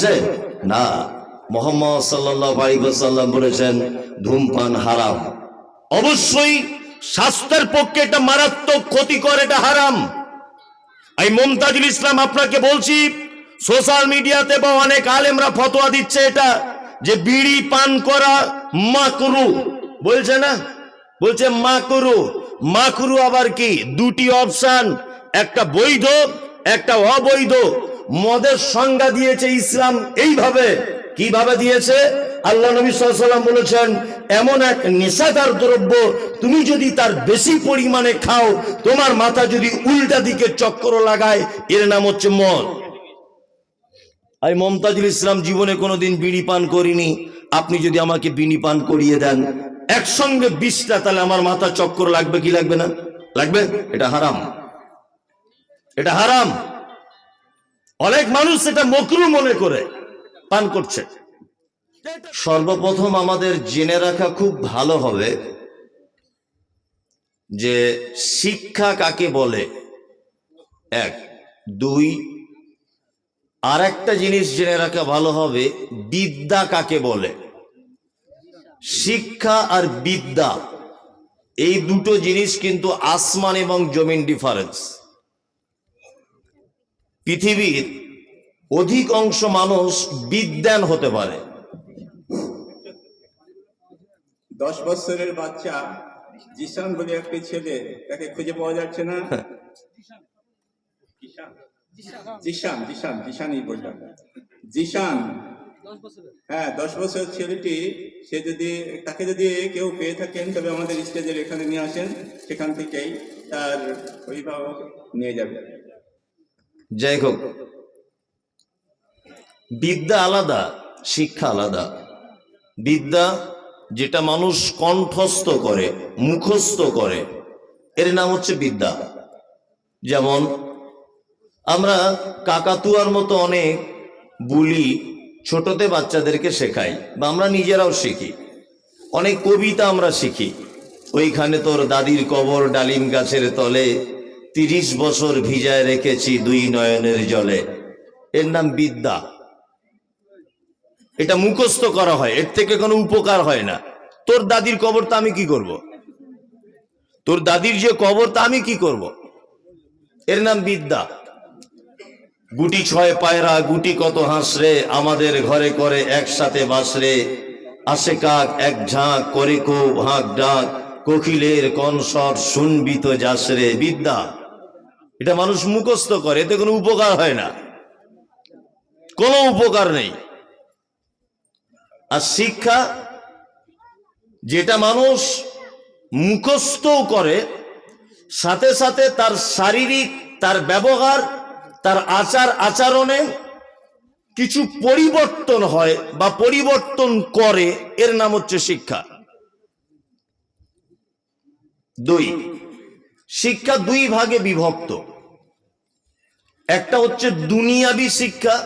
আছে না। মোহাম্মদ সাল্লাহ আলিবাসাল্লাম বলেছেন, ধূমপান হারাম। অবশ্যই স্বাস্থ্যের পক্ষে এটা মারাত্মক ক্ষতিকর, এটা হারাম। এই মমতাজুল ইসলাম আপনাকে বলছি, সোশ্যাল মিডিয়াতে বা অনেক আলেমরা ফতোয়া দিচ্ছে এটা, যে বিড়ি পান করা মাকরু। বলছে না? বলছে মাকরু। মাকরু আবার কি? দুটি অপশন, একটা বৈধ, একটা অবৈধ। মদের সংজ্ঞা দিয়েছে ইসলাম এইভাবে। কীভাবে দিয়েছে? আল্লাহ নবী সাল্লাম বলেছেন, এমন এক নেশাদার দ্রব্য তুমি যদি তার বেশি পরিমাণে খাও, তোমার মাথা যদি উল্টা দিকে চক্কর লাগায়, এর নাম হচ্ছে মদ। আমি মমতাজুল ইসলাম জীবনে কোনোদিন বিড়ি পান করিনি। আপনি যদি আমাকে বিড়ি পান করিয়ে দেন, একসঙ্গে বিষটা তাহলে আমার মাথা চক্কর লাগবে কি লাগবে না? লাগবে? এটা হারাম। এটা হারাম। অনেক মানুষ এটা মকরু মনে করে পান করছে। সর্বপ্রথম আমাদের জেনে রাখা খুব ভালো হবে যে শিক্ষা কাকে বলে? এক। দুই আর একটা জিনিস জেনে রাখা ভালো হবে, বিদ্যা কাকে বলে? শিক্ষা আর বিদ্যা, এই দুটো জিনিস কিন্তু আসমান এবং জমিন ডিফারেন্স পৃথিবীর অধিক অংশ মানুষ বিদ্যান হতে পারে। দশ বছরের বাচ্চা জিসান বলে একটি ছেলে তাকে খুঁজে পাওয়া যাচ্ছে না। জিসান জিসান জিসানই বললাম। জিসান হ্যাঁ দশ বছর ছেলেটি সে যদি তাকে যদি কেউ পেয়ে থাকেন তবে আমাদের স্টেজের এখানে নিয়ে আসেন। সেখান থেকেই তার অভিভাবক নিয়ে যাবে। যাই হোক বিদ্যা আলাদা, শিক্ষা আলাদা। বিদ্যা যেটা মানুষ কণ্ঠস্থ করে, মুখস্থ করে, এর নাম হচ্ছে বিদ্যা। যেমন, আমরা কাকাতুয়ার মতো অনেক বুলি ছোটতে বাচ্চাদেরকে শেখাই, বা আমরা নিজেরাও শিখি। অনেক কবিতা আমরা শিখি। ওইখানে তোর দাদির কবর ডালিম গাছের তলে তিরিশ বছর ভিজায় রেখেছি দুই নয়নের জলে। এর নাম বিদ্যা। এটা মুখস্থ করা হয়, এর থেকে কোনো উপকার হয় না। তোর দাদির কবরটা আমি কি করব। তোর দাদির যে কবর তা আমি কি করব। এর নাম বিদ্যা। গুটি ছয় পায়রা, গুটি কত হাসরে, আমাদের ঘরে করে একসাথে বাসরে আসে কাক, এক ঝাঁক, করে কো, হাঁক ডাক, কোকিলের কনসর শুনবি তো যাসরে বিদ্যা। এটা মানুষ মুখস্থ করে, এতে কোনো উপকার হয় না। কোনো উপকার নেই। আর শিক্ষা, যেটা মানুষ মুখস্থও করে, সাথে সাথে তার শারীরিক, তার ব্যবহার, তার আচার আচরণে কিছু পরিবর্তন হয় বা পরিবর্তন করে, এর নাম হচ্ছে শিক্ষা। দুই শিক্ষা দুই ভাগে বিভক্ত। একটা হচ্ছে দুনিয়াবি শিক্ষা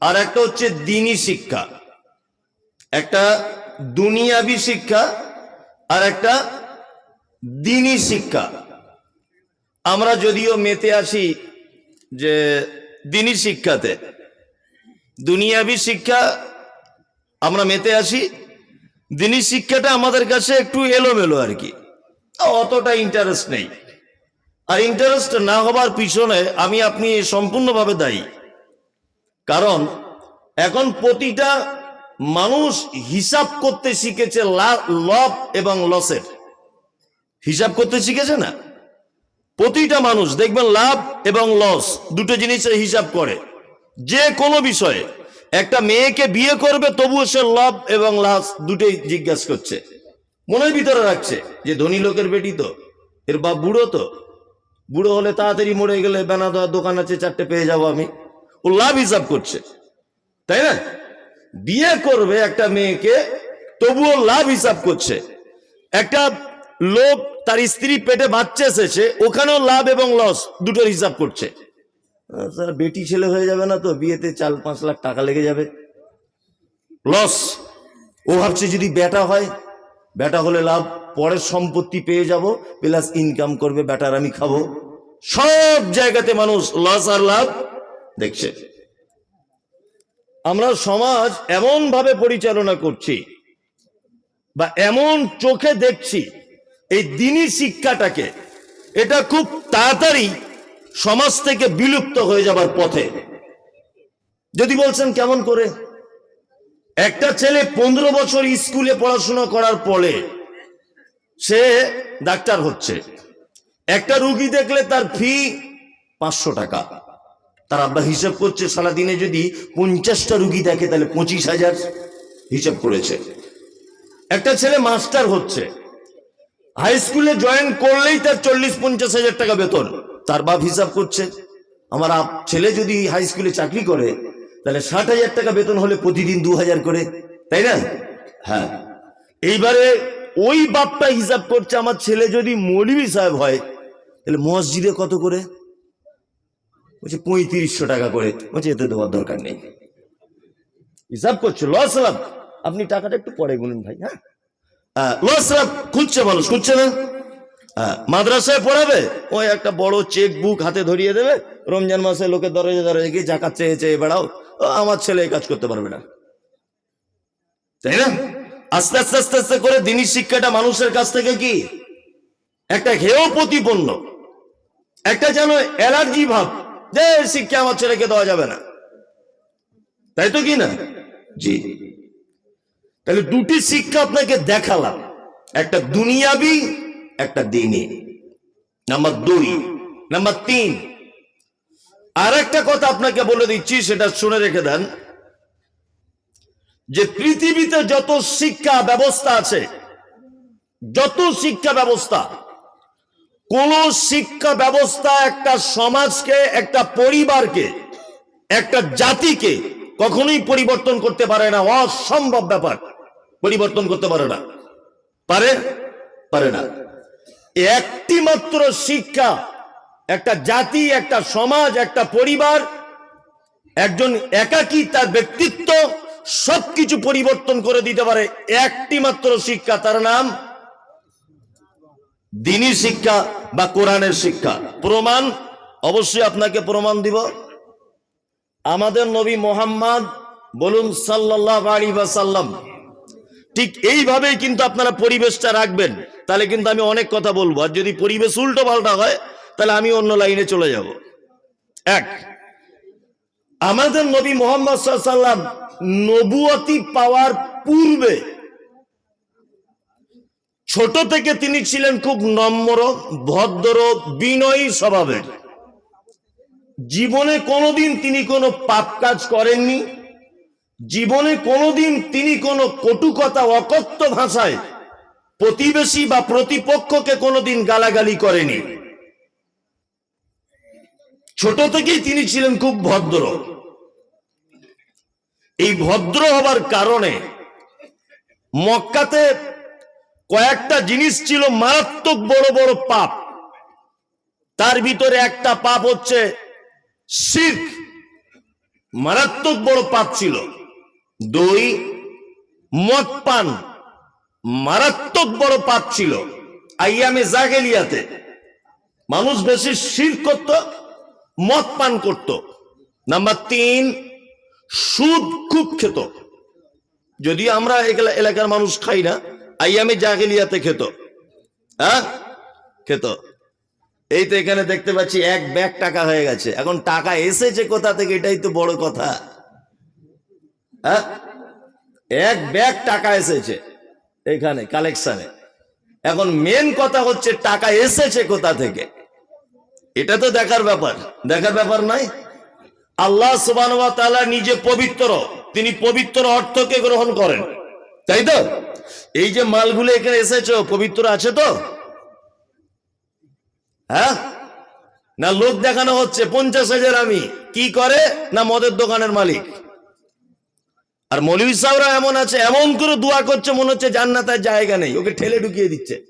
আর একটা হচ্ছে দিনী শিক্ষা। একটা দুনিয়াবি শিক্ষা আর একটা দিনী শিক্ষা। আমরা যদিও মেতে আসি যে দিনী শিক্ষাতে, দুনিয়াবি শিক্ষা আমরা মেতে আসি, দিনী শিক্ষাটা আমাদের কাছে একটু এলোমেলো আর কি। অতটা ইন্টারেস্ট নেই। আর ইন্টারেস্ট না হবার পিছনে আমি আপনি সম্পূর্ণভাবে দায়ী। কারণ এখন প্রতিটা মানুষ হিসাব করতে শিখেছে লাভ এবং লসের। হিসাব করতে শিখেছে না? প্রতিটা মানুষ, দেখবেন লাভ এবং লস দুটো জিনিসের হিসাব করে। যে কোনো বিষয়ে। একটা মেয়েকে বিয়ে করবে, তবুও সে লাভ এবং লাভ দুটোই জিজ্ঞাসা করছে। মনের ভিতরে রাখছে যে ধনী লোকের বেটি তো, এর বাপ বুড়ো তো। বুড়ো হলে তাড়াতাড়ি মরে গেলে বেনা দেওয়ার দোকান আছে, চারটে পেয়ে যাব আমি। ও লাভ হিসাব করছে। তাই না? বিয়ে করবে একটা মেয়েকে, তবুও লাভ হিসাব করছে। একটা লোক তার স্ত্রী পেটে বাচ্চা এসেছে, ওখানেও লাভ এবং লস দুটোর হিসাব করছে। স্যার বেটি ছেলে হয়ে যাবে না তো, বিয়েতে চার পাঁচ লাখ টাকা লেগে যাবে। লস ও ভাবছে যদি বেটা হয় বেটা হলে লাভ, পরের সম্পত্তি পেয়ে যাব প্লাস ইনকাম করবে, বেটার আমি খাব। সব জায়গাতে মানুষ লস আর লাভ দেখছে। আমরা সমাজ এমন ভাবে পরিচালনা করছি বা এমন চোখে দেখছি, এই দিনী শিক্ষাটাকে, এটা খুব তাড়াতাড়ি সমাজ থেকে বিলুপ্ত হয়ে যাবার পথে। যদি বলছেন কেমন করে? একটা ছেলে পনেরো বছর স্কুলে পড়াশোনা করার পরে সে ডাক্তার হচ্ছে। একটা রুগী দেখলে তার ফি পাঁচশো টাকা। তার আব্বা হিসাব করছে সারা দিনে যদি পঞ্চাশটা রুগী দেখে, তাহলে পঁচিশ হাজার হিসাব করেছে। একটা ছেলে মাস্টার হচ্ছে। হাই স্কুলে জয়েন করলেই তার চল্লিশ, পঞ্চাশ হাজার টাকা বেতন। তার বাপ হিসাব করছে, আমার ছেলে যদি হাই স্কুলে চাকরি করে তাহলে ষাট হাজার টাকা বেতন হলে প্রতিদিন দু হাজার করে তাই না? হ্যাঁ। এইবারে ওই বাপটা হিসাব করছে আমার ছেলে যদি মৌলভী সাহেব হয় তাহলে মসজিদে কত করে? বলছে পঁয়ত্রিশশো টাকা করে। বলছে এতে দেওয়ার দরকার নেই। হিসাব করছে লস লাভ। আপনি টাকাটা একটু পরে গুনুন ভাই হ্যাঁ? আহ, লস লাভ খুঁজছে মানুষ খুঁজছে না? হ্যাঁ, মাদ্রাসায় পড়াবে ওই একটা বড় চেক বুক হাতে ধরিয়ে দেবে রমজান মাসে লোকের দরজা দরজা গিয়ে জাকাত চেয়ে চেয়ে বেড়াও। আমার ছেলে কাজ করতে পারবে না। তাই না? আস্তে আস্তে আস্তে আস্তে করে দিনী শিক্ষাটা মানুষের কাছ থেকে কি? একটা হেয় প্রতিপন্ন। একটা যেন অ্যালার্জি ভাব যে শিক্ষা আমার ছেলেকে দেওয়া যাবে না। তাই তো কি না? জি। তাহলে দুটি শিক্ষা আপনাকে দেখালাম। একটা দুনিয়াবি, একটা দিনী। নাম্বার দুই, নাম্বার তিন আর একটা কথা আপনাকে বলে দিচ্ছি, সেটা শুনে রেখে দেন। যে পৃথিবীতে যত শিক্ষা ব্যবস্থা আছে, যত শিক্ষা ব্যবস্থা, কোন শিক্ষা ব্যবস্থা একটা সমাজকে, একটা পরিবারকে, একটা জাতিকে কখনোই পরিবর্তন করতে পারে না। অসম্ভব ব্যাপার, পরিবর্তন করতে পারে না। পারে? পারে না। একটি মাত্র শিক্ষা একটা জাতি, একটা সমাজ, একটা পরিবার, একজন একাকী তার ব্যক্তিত্ব সবকিছু পরিবর্তন করে দিতে পারে। একটি মাত্র শিক্ষা, তার নাম দিনী শিক্ষা বা কোরআনের শিক্ষা। প্রমাণ, অবশ্যই আপনাকে প্রমাণ দিব। আমাদের নবী মোহাম্মদ বলুন সাল্লাহ আলী বা সাল্লাম ঠিক এইভাবেই কিন্তু আপনারা পরিবেশটা রাখবেন। তাহলে কিন্তু আমি অনেক কথা বলব। আর যদি পরিবেশ উল্টো পাল্টা হয় তাহলে আমি অন্য লাইনে চলে যাব। এক, আমাদের নবী মোহাম্মদ সাল্লাম নবুয়তি পাওয়ার পূর্বে ছোট থেকে তিনি ছিলেন খুব নম্র, ভদ্র, বিনয়ী স্বভাবের। জীবনে কোনোদিন তিনি কোনো পাপ কাজ করেননি। জীবনে কোনোদিন তিনি কোনো কটুকতা, অকথ্য ভাষায় প্রতিবেশী বা প্রতিপক্ষকে কোনোদিন গালাগালি করেনি। ছোট থেকেই তিনি ছিলেন খুব ভদ্র। এই ভদ্র হবার কারণে মক্কাতে কয়েকটা জিনিস ছিল মারাত্মক বড় বড় পাপ। তার ভিতরে একটা পাপ হচ্ছে শির্ক। মারাত্মক বড় পাপ ছিল। দুই, মদ পান, মারাত্মক বড় পাপ ছিল। আইয়ামে জাগেলিয়াতে। মানুষ বেশি শির করত মদ পান করত। নাম্বার তিন, সুদ খুব খেত। যদি আমরা এলাকার মানুষ খাই না, আইয়ামে জাগেলিয়াতে খেত। হ্যাঁ? খেত। এই তো এখানে দেখতে পাচ্ছি এক ব্যাগ টাকা হয়ে গেছে। এখন টাকা এসেছে কোথা থেকে এটাই তো বড় কথা। হ্যাঁ? এক ব্যাগ টাকা এসেছে এখানে কালেকশনে এখন মেন কথা হচ্ছে টাকা এসেছে কোথা থেকে? এটা তো দেখার ব্যাপার। দেখার ব্যাপার নাই আল্লাহ সুবান নিজে পবিত্র। তিনি পবিত্র অর্থকে গ্রহণ করেন। তাই তো? এই যে মালগুলো এখানে এসেছ, পবিত্র আছে তো? হ্যাঁ? না লোক দেখানো হচ্ছে, পঞ্চাশ হাজার আমি। কি করে? না মদের দোকানের মালিক। আর মৌলভী সাহরা এমন আছে, এমন করে দোয়া করছে, মনে হচ্ছে জান্নাতের জায়গা নেই। ওকে ঠেলে ঢুকিয়ে দিচ্ছে।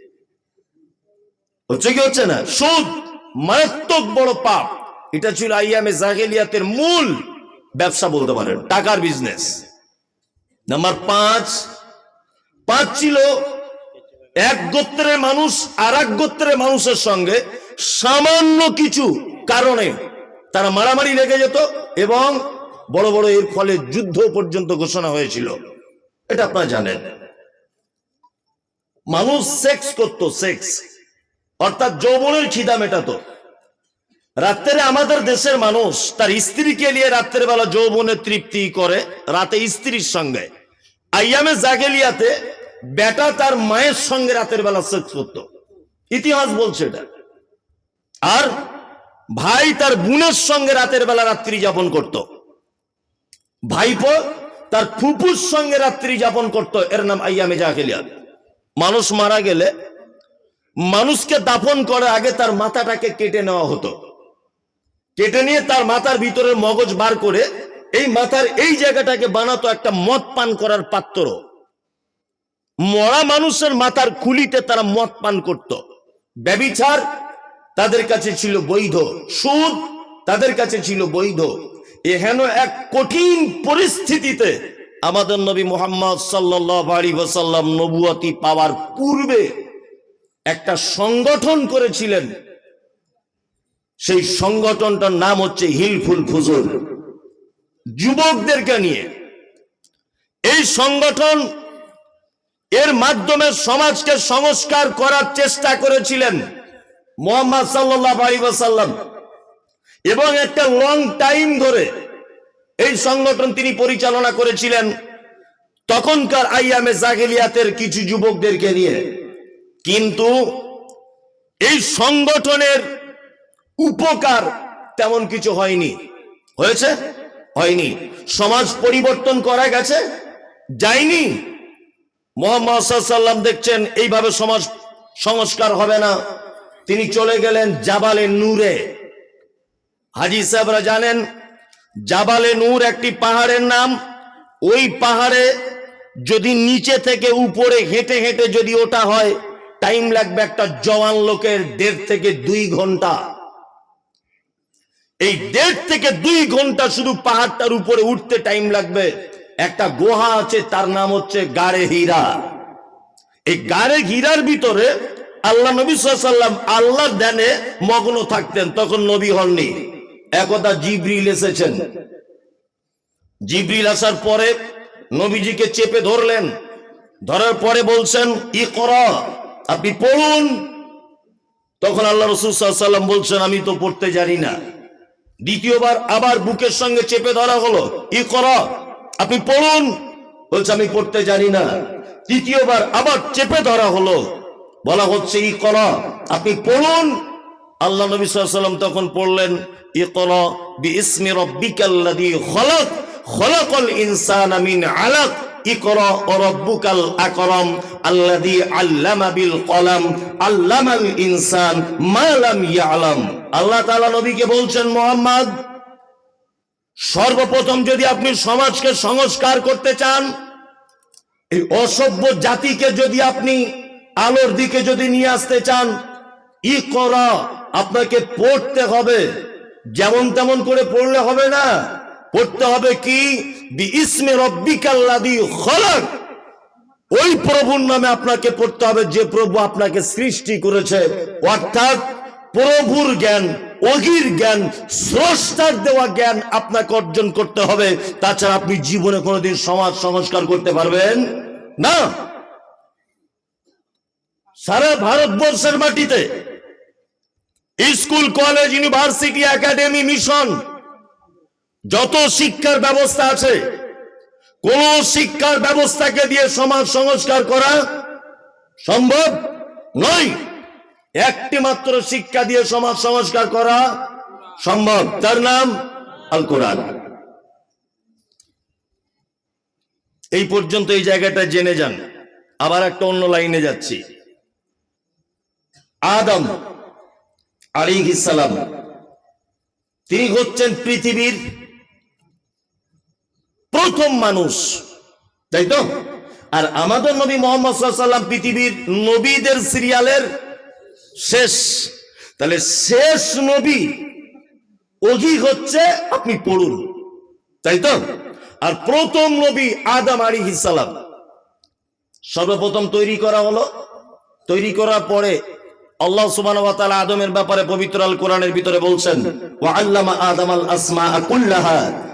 হচ্ছে কি হচ্ছে না? সুদ। মারাত্মক বড় পাপ। এটা ছিল আইয়ামে জাহেলিয়াতের মূল ব্যবসা বলতে পারেন, টাকার বিজনেস নাম্বার পাঁচ পাঁচ ছিল এক গোত্রের মানুষ আর এক গোত্রের মানুষের সঙ্গে সামান্য কিছু কারণে তারা মারামারি লেগে যেত এবং বড় বড় এর ফলে যুদ্ধ পর্যন্ত ঘোষণা হয়েছিল। এটা আপনারা জানেন। মানুষ সেক্স করতো সেক্স অর্থাৎ যৌবনের খিদা মেটাতো। রাত্রে আমাদের দেশের মানুষ তার স্ত্রীকে নিয়ে রাত্রের বেলা যৌবনের তৃপ্তি করে, রাতে স্ত্রীর সঙ্গে। আইয়ামে জাগেলিয়াতে বেটা তার মায়ের সঙ্গে রাতের বেলা সেক্স করত। ইতিহাস বলছে এটা। আর ভাই তার বোনের সঙ্গে রাতের বেলা রাত্রি যাপন করত। ভাইপো তার ফুপুর সঙ্গে রাত্রি যাপন করত। এর নাম আইয়ামে জাগেলিয়াত। মানুষ মারা গেলে মানুষকে দাফন করার আগে তার মাথাটাকে কেটে নেওয়া হতো। কেটে নিয়ে তার মাথার ভিতরের মগজ বার করে এই মাথার এই জায়গাটাকে বানাতো একটা মদ পান করার পাত্র। মরা মানুষের মাথার খুলিতে তারা মদ পান করত। ব্যবিচার তাদের কাছে ছিল বৈধ। সুদ তাদের কাছে ছিল বৈধ। এহেন এক কঠিন পরিস্থিতিতে আমাদের নবী মোহাম্মদ সাল্লাহ আলী ওসাল্লাম নবুয়াতি পাওয়ার পূর্বে একটা সংগঠন করেছিলেন। সেই সংগঠনটার নাম হচ্ছে হিলফুল ফুজুর যুবকদেরকে নিয়ে। এই সংগঠন এর মাধ্যমে সমাজকে সংস্কার করার চেষ্টা করেছিলেন মোহাম্মদ সাল্লাহ এবং একটা লং টাইম ধরে এই সংগঠন তিনি পরিচালনা করেছিলেন। তখনকার আইয়ামে জাগেলিয়াতের কিছু যুবকদেরকে নিয়ে। কিন্তু এই সংগঠনের উপকার তেমন কিছু হয়নি। হয়েছে? হয়নি। সমাজ পরিবর্তন করা গেছে? যায়নি? মোহাম্মদ সাল্লাম দেখছেন, এইভাবে সমাজ সংস্কার হবে না। তিনি চলে গেলেন জাবালে নূরে। হাজি সাহেবরা জানেন, জাবালে নূর একটি পাহাড়ের নাম। ওই পাহাড়ে যদি নিচে থেকে উপরে হেঁটে হেঁটে যদি ওটা হয় টাইম লাগবে একটা জওয়ান লোকের দেড় থেকে দুই ঘণ্টা। এই দেড় থেকে দুই ঘণ্টা শুধু পাহাড়টার উপরে উঠতে টাইম লাগবে। একটা গুহা আছে, তার নাম হচ্ছে গাড়ে হীরা। এই গাড়ে হীরার ভিতরে আল্লাহ নবী সাল্লাম আল্লাহ ধ্যানে মগ্ন থাকতেন, তখন নবী হননি। একদা জিব্রিল এসেছেন। জিব্রিল আসার পরে নবীজিকে চেপে ধরলেন। ধরার পরে বলছেন ই কর আপনি পড়ুন। তখন আল্লাহ রসুল সাল্লাম বলছেন, আমি তো পড়তে জানি না। দ্বিতীয়বার আবার বুকের সঙ্গে চেপে ধরা হলো ই কর আপনি পড়ুন। বলছে, আমি পড়তে জানি না। তৃতীয়বার আবার চেপে ধরা হলো, বলা হচ্ছে ই কর আপনি পড়ুন। আল্লাহ নবী সাল্লাম তখন পড়লেন ই কর বি ইসমি রব্বিকাল্লাযী খলাক, খলাকাল ইনসানা মিন আলাক। ইকরা রাব্বুকাল আকরাম আল্লাযী আল্লামা বিল কলাম, আল্লামাল ইনসান মা লাম ইয়ালাম। আল্লাহ তাআলা নবীকে বলছেন, মোহাম্মদ, সর্বপ্রথম যদি আপনি সমাজকে সংস্কার করতে চান, এই অসভ্য জাতিকে যদি আপনি আলোর দিকে যদি নিয়ে আসতে চান ই করা আপনাকে পড়তে হবে। যেমন তেমন করে পড়লে হবে না। পড়তে হবে কি? ওই প্রভুর নামে আপনাকে পড়তে হবে, যে প্রভু আপনাকে সৃষ্টি করেছে। অর্থাৎ প্রভুর জ্ঞান, অগির জ্ঞান, স্রষ্টার দেওয়া জ্ঞান আপনাকে অর্জন করতে হবে। তাছাড়া আপনি জীবনে কোনোদিন সমাজ সংস্কার করতে পারবেন না। সারা ভারতবর্ষের মাটিতে school, college, university, academy, mission যত শিক্ষার ব্যবস্থা আছে, কোন শিক্ষার ব্যবস্থাকে দিয়ে সমাজ সংস্কার করা সম্ভব নয়। একটি মাত্র শিক্ষা দিয়ে সমাজ সংস্কার করা সম্ভব। তার নাম আল কোরআন এই পর্যন্ত এই জায়গাটা জেনে যান। আবার একটা অন্য লাইনে যাচ্ছি। আদম আলী সালাম, তিনি হচ্ছেন পৃথিবীর প্রথম মানুষ। তাই তো? আর আমাদের নবী মোহাম্মদ সাল্লাম পৃথিবীর নবীদের সিরিয়ালের শেষ। তাহলে শেষ নবী অধি হচ্ছে আপনি পড়ুন। তাই তো? আর প্রথম নবী আদম আলী সালাম। সর্বপ্রথম তৈরি করা হলো। তৈরি করার পরে আল্লাহ তাআলা আদমের ব্যাপারে পবিত্র আল কোরআনের ভিতরে বলছেন, ওয়া আল্লামা আদম আল আসমা কুল্লাহা।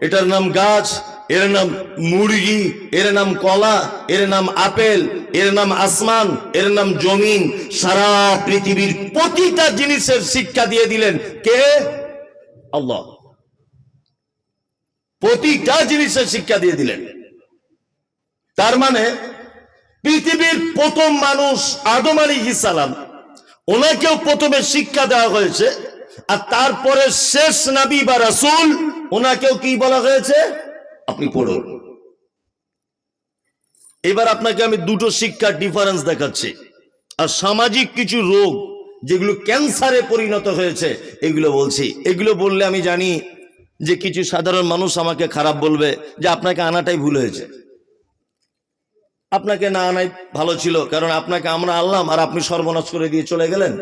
এটার নাম গাছ, এর নাম মুরগি, এর নাম কলা, এর নাম আপেল, এর নাম আসমান, এর নাম জমিন। সারা পৃথিবীর প্রতিটা জিনিসের শিক্ষা দিয়ে দিলেন কে? আল্লাহ। প্রতিটা জিনিসের শিক্ষা দিয়ে দিলেন। তার মানে পৃথিবীর প্রথম মানুষ আদম আলী সালাম। ওনাকেও প্রথমে শিক্ষা দেওয়া হয়েছে, আর তারপরে শেষ নাবি বা রাসুল ওনাকেও কি বলা হয়েছে? আপনি পড়ুন। এবার আপনাকে আমি দুটো শিক্ষার ডিফারেন্স দেখাচ্ছি। আর সামাজিক কিছু রোগ যেগুলো ক্যান্সারে পরিণত হয়েছে, এগুলো বলছি। এগুলো বললে আমি জানি যে কিছু সাধারণ মানুষ আমাকে খারাপ বলবে যে আপনাকে আনাটাই ভুল হয়েছে। আপনাকে না আনাই ভালো ছিল, কারণ আপনাকে আমরা আনলাম আর আপনি সর্বনাশ করে দিয়ে চলে গেলেন।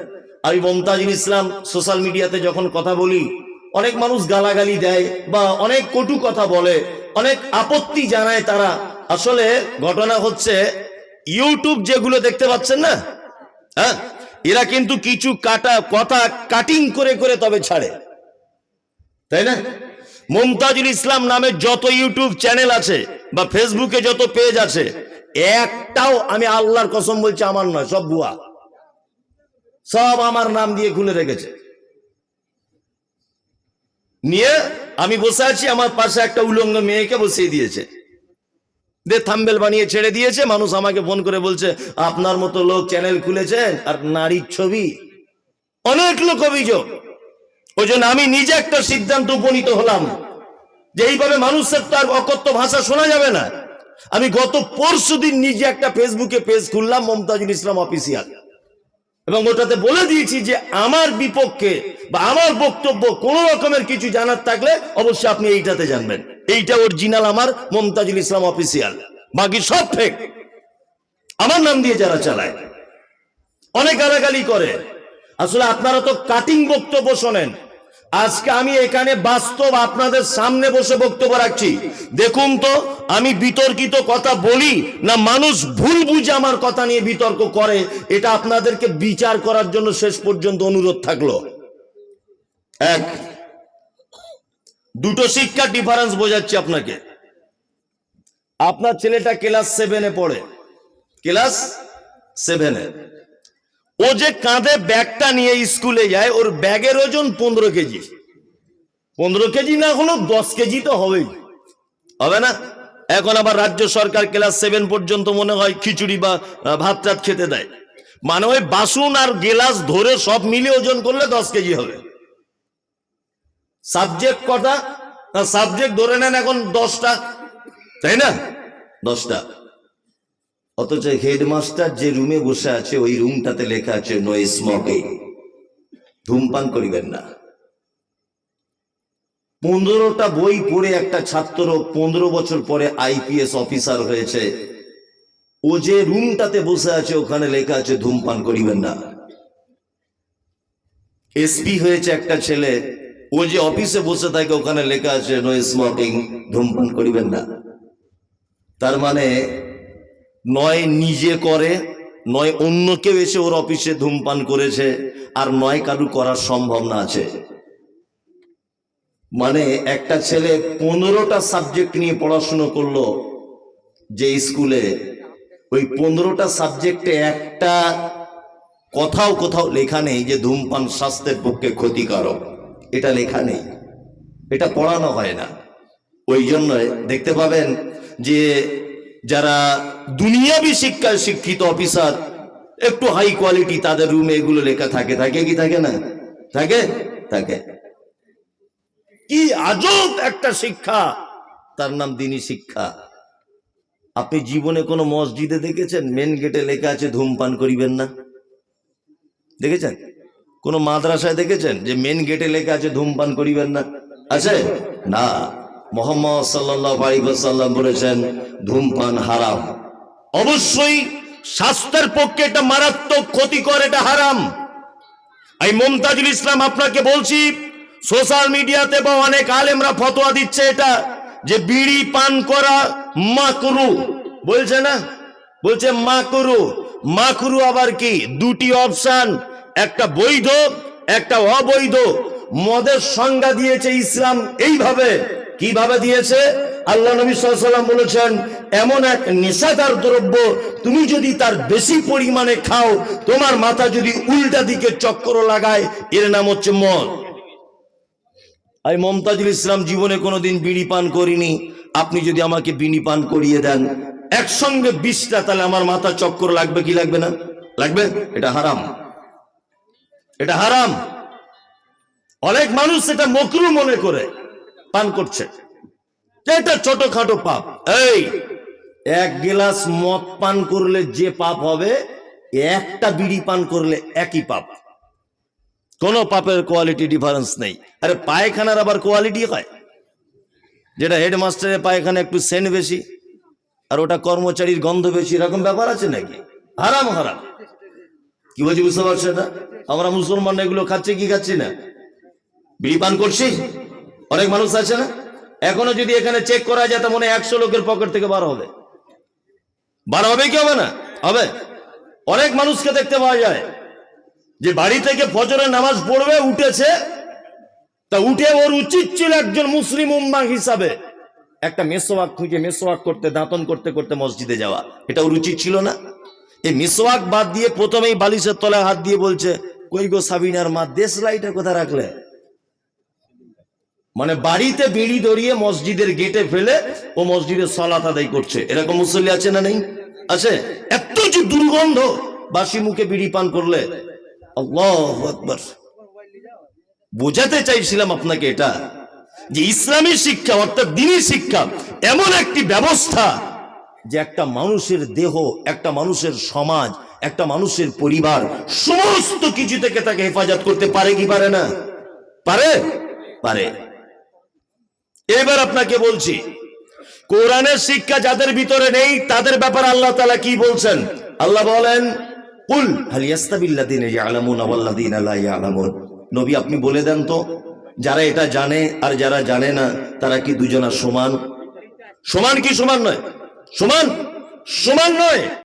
আমি মমতাজুল ইসলাম সোশ্যাল মিডিয়াতে যখন কথা বলি অনেক মানুষ গালাগালি দেয় বা অনেক কটু কথা বলে, অনেক আপত্তি জানায় তারা। আসলে ঘটনা হচ্ছে, ইউটিউব যেগুলো দেখতে পাচ্ছেন না হ্যাঁ এরা কিন্তু কিছু কাটা কথা কাটিং করে করে তবে ছাড়ে। তাই না? মমতাজুল ইসলাম নামে যত ইউটিউব চ্যানেল আছে বা ফেসবুকে যত পেজ আছে, একটাও আমি আল্লাহর কসম বলছি আমার নয়, সব বুয়া সব আমার নাম দিয়ে খুলে রেখেছে। নিয়ে আমি বসে আছি, আমার পাশে একটা উলঙ্গ মেয়েকে বসিয়ে দিয়েছে। দে থাম্বেল বানিয়ে ছেড়ে দিয়েছে, মানুষ আমাকে ফোন করে বলছে, আপনার মতো লোক চ্যানেল খুলেছেন আর নারীর ছবি। অনেক লোক অভিযোগ। ওই জন্য আমি নিজে একটা সিদ্ধান্ত উপনীত হলাম যে এইভাবে মানুষের তো আর অকথ্য ভাষা শোনা যাবে না। আমি গত পরশু দিন নিজে একটা ফেসবুকে পেজ খুললাম, মমতাজুল ইসলাম অফিসিয়াল এবং ওটাতে বলে দিয়েছি যে আমার বিপক্ষে বা আমার বক্তব্য কোন রকমের কিছু জানার থাকলে অবশ্যই আপনি এইটাতে জানবেন। এইটা অরিজিনাল আমার মমতাজুল ইসলাম অফিসিয়াল বাকি সব ফেক আমার নাম দিয়ে যারা চালায়, অনেক গালাগালি করে। আসলে আপনারা তো কাটিং বক্তব্য শোনেন। আজকে আমি এখানে বাস্তব আপনাদের সামনে বসে বক্তব্য রাখছি। দেখুন তো, আমি বিতর্কিত কথা বলি না, মানুষ ভুল বুঝে আমার কথা নিয়ে বিতর্ক করে, এটা আপনাদেরকে বিচার করার জন্য শেষ পর্যন্ত অনুরোধ থাকল। এক, দুটো শিক্ষার ডিফারেন্স বোঝাচ্ছি আপনাকে। আপনার ছেলেটা ক্লাস সেভেনে পড়ে। ক্লাস সেভেনে ও যে কাঁধে ব্যাগটা নিয়ে স্কুলে যায়, ওর ব্যাগের ওজন পনেরো কেজি। পনেরো কেজি না হলেও দশ কেজি তো হবেই। হবে না? এখন আবার রাজ্য সরকার ক্লাস সেভেন পর্যন্ত মনে হয় খিচুড়ি বা ভাত টাত খেতে দেয়। মানে ওই বাসন আর গেলাস ধরে সব মিলে ওজন করলে দশ কেজি হবে। সাবজেক্ট কটা? সাবজেক্ট ধরে নেন এখন দশটা। তাই না? দশটা। অথচ হেডমাস্টার যে রুমে বসে আছে, ওই রুমটাতে লেখা আছে নো স্মোকিং ধূমপান করিবেন না। পনেরোটা বই পড়ে একটা ছাত্র পনেরো বছর পরে আইপিএস অফিসার হয়েছে। ও যে রুমটাতে বসে আছে, ওখানে লেখা আছে, ধূমপান করিবেন না। এসপি হয়েছে একটা ছেলে, ও যে অফিসে বসে থাকে, ওখানে লেখা আছে নো স্মোকিং ধূমপান করিবেন না। তার মানে নয় নিজে করে, নয় অন্য কেউ এসে ওর অফিসে ধূমপান করেছে, আর নয় কারু করার সম্ভাবনা আছে। মানে একটা ছেলে পনেরোটা সাবজেক্ট নিয়ে পড়াশুনো করল যে স্কুলে, ওই পনেরোটা সাবজেক্টে একটা কোথাও কোথাও লেখা নেই যে ধূমপান স্বাস্থ্যের পক্ষে ক্ষতিকারক। এটা লেখা নেই। এটা পড়ানো হয় না। ওই জন্য দেখতে পাবেন যে যারা দুনিয়াবি শিক্ষায় শিক্ষিত অফিসার, একটু হাই কোয়ালিটি তাদের রুমে এগুলো লেখা থাকে। থাকে কি? থাকে না? থাকে? থাকে। কি আজব একটা শিক্ষা! তার নাম দিনী শিক্ষা। আপনি জীবনে কোনো মসজিদে দেখেছেন? মেন গেটে লেখা আছে, ধূমপান করিবেন না। দেখেছেন? কোন মাদ্রাসায় দেখেছেন? যে মেন গেটে লেখা আছে, ধূমপান করিবেন না। আছে? না। মোহাম্মদ সাল্লাহ আলিবাসাল্লাম বলেছেন, ধূমপান হারাম। অবশ্যই স্বাস্থ্যের পক্ষে এটা মারাত্মক ক্ষতিকর, এটা হারাম। এই মমতাজুল ইসলাম আপনাকে বলছি, সোশ্যাল মিডিয়াতে বা অনেক আলেমরা ফতোয়া দিচ্ছে এটা, যে বিড়ি পান করা মাকরু। বলছে না? বলছে মাকরু। মাকরু আবার কি? দুটি অপশান, একটা বৈধ, একটা অবৈধ। মদের সংজ্ঞা দিয়েছে ইসলাম এইভাবে। কীভাবে দিয়েছে? আল্লাহ নবী সাল্লাম বলেছেন, এমন এক নেশাদার দ্রব্য তুমি যদি তার বেশি পরিমাণে খাও, তোমার মাথা যদি উল্টা দিকে চক্কর লাগায়, এর নাম হচ্ছে মদ। আমি মমতাজুল ইসলাম জীবনে কোনোদিন বিড়ি পান করিনি। আপনি যদি আমাকে বিড়ি পান করিয়ে দেন, একসঙ্গে বিষটা তাহলে আমার মাথা চক্কর লাগবে কি লাগবে না? লাগবে? এটা হারাম। এটা হারাম। অনেক মানুষ এটা মকরু মনে করে। পান করছে। এটা ছোটখাটো পাপ? এই, এক গিলাস মদ পান করলে যে পাপ হবে, একটা বিড়ি পান করলে একই পাপ। কোনো পাপের কোয়ালিটি ডিফারেন্স নেই। আরে পায়খানার আবার কোয়ালিটি হয়। যেটা হেডমাস্টারের পায়খানা একটু সেন্ট বেশি, আর ওটা কর্মচারীর গন্ধ বেশি, এরকম ব্যাপার আছে নাকি? হারাম হারাম। কি বলছি, বুঝতে পারছ না আমরা মুসলমান এগুলো খাচ্ছে কি খাচ্ছি না? বিড়ি পান করছি? অনেক মানুষ আছে না? এখনও যদি এখানে চেক করা যায়, তা মনে একশো লোকের পকেট থেকে বার হবে। বার হবে কি হবে না? হবে। অনেক মানুষকে দেখতে পাওয়া যায় যে বাড়ি থেকে ফজরের নামাজ পড়বে, উঠেছে। তা উঠে ওর উচিত ছিল একজন মুসলিম উম্মা হিসাবে। একটা মেসোয়াক খুঁজে মেসোয়াক করতে, দাঁতন করতে করতে মসজিদে যাওয়া। এটা ওর উচিত ছিল না। এই মেসোয়াক বাদ দিয়ে প্রথমেই বালিশের তলায় হাত দিয়ে বলছে, কই গো সাবিনার মা, দেশ লাইটে কোথা রাখলে? মানে বাড়িতে বিড়ি দড়িয়ে মসজিদের গেটে ফেলে ও মসজিদের সলাত আদায় করছে। এরকম মুসল্লি আছে না নেই? আছে? এত যে দুর্গন্ধ! বাসি মুখে বিড়ি পান করলে। বোঝাতে চাইছিলাম আপনাকে এটা, যে ইসলামী শিক্ষা অর্থাৎ দিনী শিক্ষা এমন একটি ব্যবস্থা যে একটা মানুষের দেহ, একটা মানুষের সমাজ, একটা মানুষের পরিবার সমস্ত কিছু থেকে তাকে হেফাজত করতে পারে কি পারে না? পারে? পারে। এবার আপনাকে বলছি, কোরআনের শিক্ষা যাদের ভিতরে নেই, তাদের ব্যাপারে আল্লাহ তালা কি বলছেন? আল্লাহ বলেন, কুল নবী, আপনি বলে দেন তো, যারা এটা জানে আর যারা জানে না, তারা কি দুজনা সমান? সমান কি সমান নয়? সমান? সমান নয়!